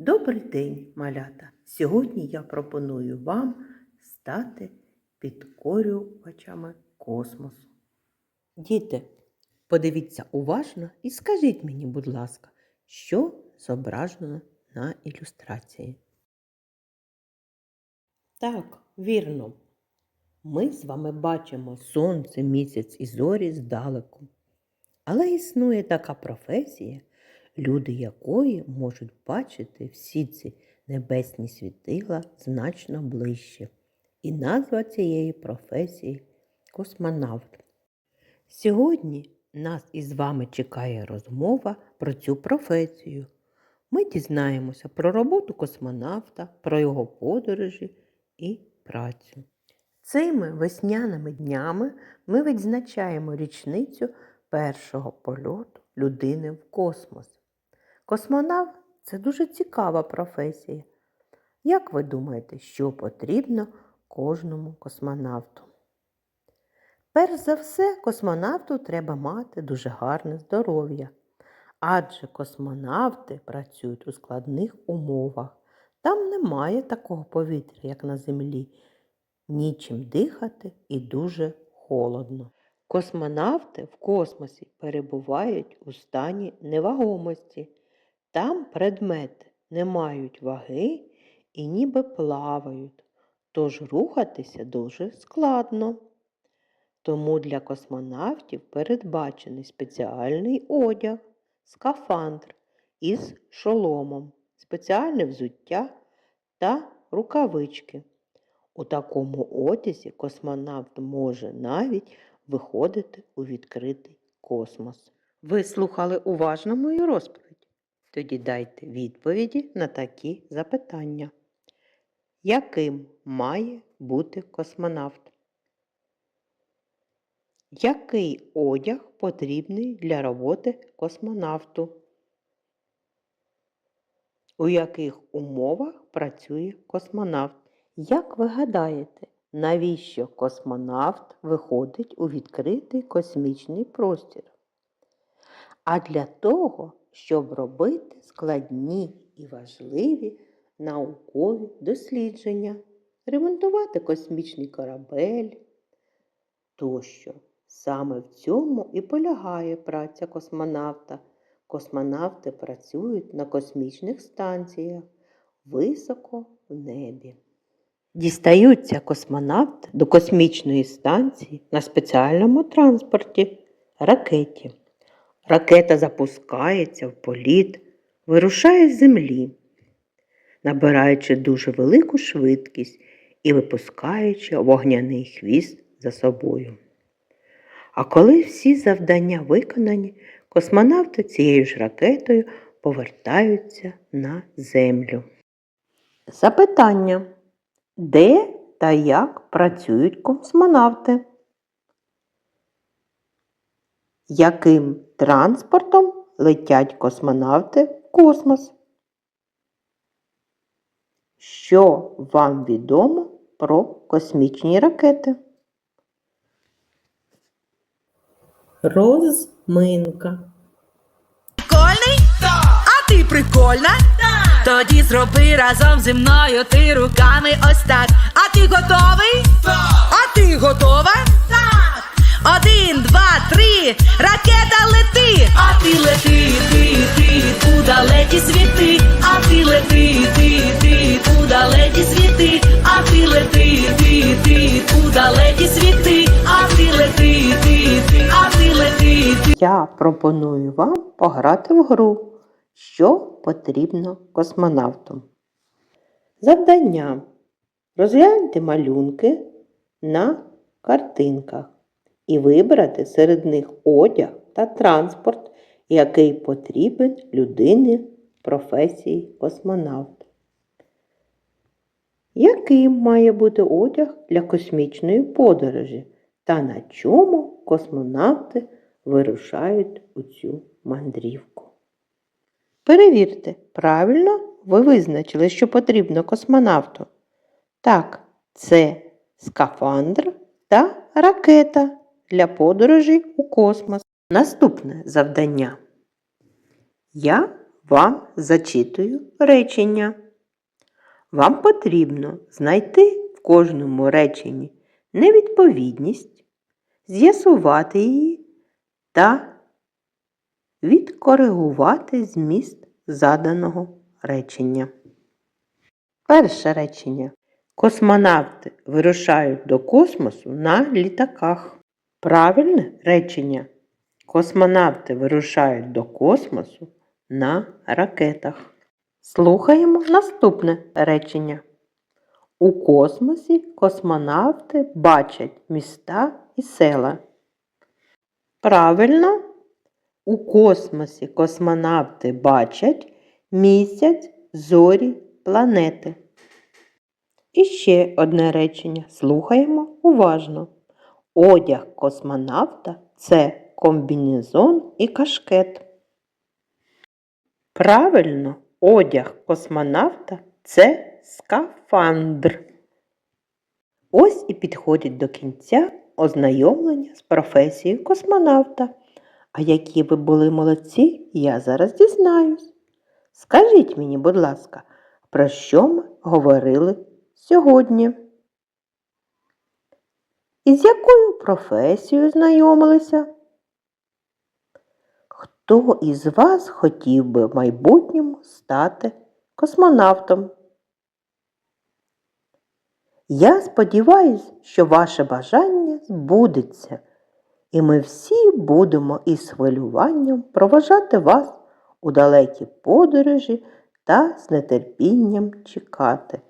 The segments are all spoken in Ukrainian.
Добрий день, малята! Сьогодні я пропоную вам стати підкорювачами космосу. Діти, подивіться уважно і скажіть мені, будь ласка, що зображено на ілюстрації. Так, вірно. Ми з вами бачимо сонце, місяць і зорі здалеку. Але існує така професія, люди якої можуть бачити всі ці небесні світила значно ближче. І назва цієї професії космонавт. Сьогодні нас із вами чекає розмова про цю професію. Ми дізнаємося про роботу космонавта, про його подорожі і працю. Цими весняними днями ми відзначаємо річницю першого польоту людини в космос. Космонавт це дуже цікава професія. Як ви думаєте, що потрібно кожному космонавту? Перш за все, космонавту треба мати дуже гарне здоров'я, адже космонавти працюють у складних умовах. Там немає такого повітря, як на землі, нічим дихати і дуже холодно. Космонавти в космосі перебувають у стані невагомості. Там предмети не мають ваги і ніби плавають, тож рухатися дуже складно. Тому для космонавтів передбачений спеціальний одяг, скафандр із шоломом, спеціальне взуття та рукавички. У такому одязі космонавт може навіть виходити у відкритий космос. Ви слухали уважно мою розповідь? Тоді дайте відповіді на такі запитання. Яким має бути космонавт? Який одяг потрібний для роботи космонавту? У яких умовах працює космонавт? Як ви гадаєте, навіщо космонавт виходить у відкритий космічний простір? А для того, щоб робити складні і важливі наукові дослідження, ремонтувати космічний корабель тощо. Саме в цьому і полягає праця космонавта. Космонавти працюють на космічних станціях високо в небі. Дістаються космонавти до космічної станції на спеціальному транспорті ракеті. Ракета запускається в політ, вирушає з землі, набираючи дуже велику швидкість і випускаючи вогняний хвіст за собою. А коли всі завдання виконані, космонавти цією ж ракетою повертаються на Землю. Запитання. Де та як працюють космонавти? Яким транспортом летять космонавти в космос? Що вам відомо про космічні ракети? Розминка. Прикольний? А ти прикольна? Тоді зроби разом зі мною ти руками ось так. А ти готовий? А ти готова? Так! Один, два, три, ракета лети! А ти лети, ти, ти, у далекі світи, а ти лети, ти, ти, у далекі світи, а ти лети, ти, ти, у далекі світи, а ти лети, ти, ти, а ти лети, ти. Я пропоную вам пограти в гру, що потрібно космонавту. Завдання. Розгляньте малюнки на картинках і вибрати серед них одяг та транспорт, який потрібен людині професії космонавт. Яким має бути одяг для космічної подорожі та на чому космонавти вирушають у цю мандрівку? Перевірте, правильно ви визначили, що потрібно космонавту. Так, це скафандр та ракета для подорожей у космос. Наступне завдання. Я вам зачитую речення. Вам потрібно знайти в кожному реченні невідповідність, з'ясувати її та відкоригувати зміст заданого речення. Перше речення. Космонавти вирушають до космосу на літаках. Правильне речення. Космонавти вирушають до космосу на ракетах. Слухаємо наступне речення. У космосі космонавти бачать міста і села. Правильно, у космосі космонавти бачать місяць, зорі, планети. І ще одне речення. Слухаємо уважно. Одяг космонавта це комбінезон і кашкет. Правильно, одяг космонавта це скафандр. Ось і підходить до кінця ознайомлення з професією космонавта. А які ви були молодці, я зараз дізнаюсь. Скажіть мені, будь ласка, про що ми говорили сьогодні? Із якою професією знайомилися? Хто із вас хотів би в майбутньому стати космонавтом? Я сподіваюся, що ваше бажання збудеться, і ми всі будемо із хвилюванням проважати вас у далекі подорожі та з нетерпінням чекати.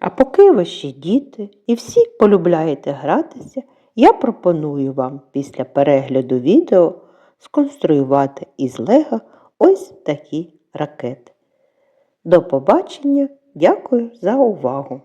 А поки ще діти і всі полюбляєте гратися, я пропоную вам після перегляду відео сконструювати із лего ось такі ракети. До побачення, дякую за увагу!